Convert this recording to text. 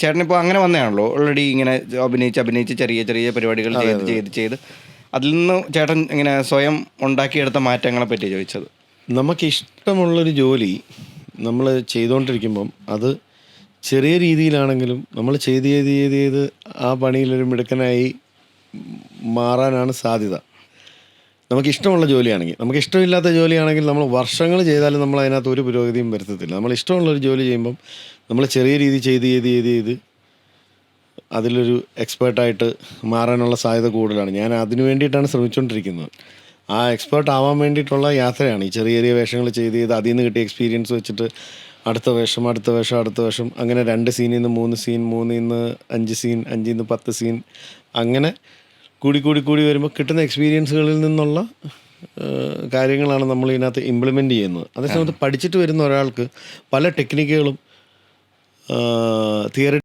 ചേട്ടനിപ്പോൾ അങ്ങനെ വന്നതാണല്ലോ. ഓൾറെഡി ഇങ്ങനെ അഭിനയിച്ച് അഭിനയിച്ച് ചെറിയ ചെറിയ പരിപാടികൾ ചെയ്ത് ചെയ്ത് ചെയ്ത് അതിൽ നിന്ന് ചേട്ടൻ ഇങ്ങനെ സ്വയം ഉണ്ടാക്കിയെടുത്ത മാറ്റങ്ങളെ പറ്റി ചോദിച്ചത്. നമുക്ക് ഇഷ്ടമുള്ളൊരു ജോലി നമ്മൾ ചെയ്തുകൊണ്ടിരിക്കുമ്പം അത് ചെറിയ രീതിയിലാണെങ്കിലും നമ്മൾ ചെയ്ത് ചെയ്ത് ചെയ്ത് ചെയ്ത് ആ പണിയിലൊരു മിടുക്കനായി മാറാനാണ് സാധ്യത. നമുക്ക് ഇഷ്ടമുള്ള ജോലിയാണെങ്കിൽ നമുക്ക് ഇഷ്ടമില്ലാത്ത ജോലിയാണെങ്കിൽ നമ്മൾ വർഷങ്ങൾ ചെയ്താലും നമ്മൾ അതിനകത്ത് ഒരു പുരോഗതിയും വരുത്തത്തില്ല. നമ്മൾ ഇഷ്ടമുള്ളൊരു ജോലി ചെയ്യുമ്പം നമ്മൾ ചെറിയ രീതി ചെയ്ത് ചെയ്ത് ചെയ്ത് ചെയ്ത് അതിലൊരു എക്സ്പേർട്ടായിട്ട് മാറാനുള്ള സാധ്യത കൂടുതലാണ്. ഞാൻ അതിനു വേണ്ടിയിട്ടാണ് ശ്രമിച്ചുകൊണ്ടിരിക്കുന്നത്. ആ എക്സ്പേർട്ട് ആവാൻ വേണ്ടിയിട്ടുള്ള യാത്രയാണ്. ഈ ചെറിയ ചെറിയ വേഷങ്ങൾ ചെയ്ത് ചെയ്ത് അതിൽ നിന്ന് കിട്ടിയ എക്സ്പീരിയൻസ് വെച്ചിട്ട് അടുത്ത വേഷം അടുത്ത വേഷം അടുത്ത വേഷം അങ്ങനെ രണ്ട് സീനിൽ നിന്ന് മൂന്ന് സീൻ മൂന്നിൽ നിന്ന് അഞ്ച് സീൻ അഞ്ചിൽ നിന്ന് പത്ത് സീൻ അങ്ങനെ കൂടി കൂടി കൂടി വരുമ്പോൾ കിട്ടുന്ന എക്സ്പീരിയൻസുകളിൽ നിന്നുള്ള കാര്യങ്ങളാണ് നമ്മൾ ഇതിനകത്ത് ഇംപ്ലിമെന്റ് ചെയ്യുന്നത്. അതേസമയത്ത് പഠിച്ചിട്ട് വരുന്ന ഒരാൾക്ക് പല ടെക്നിക്കുകളും തിയറി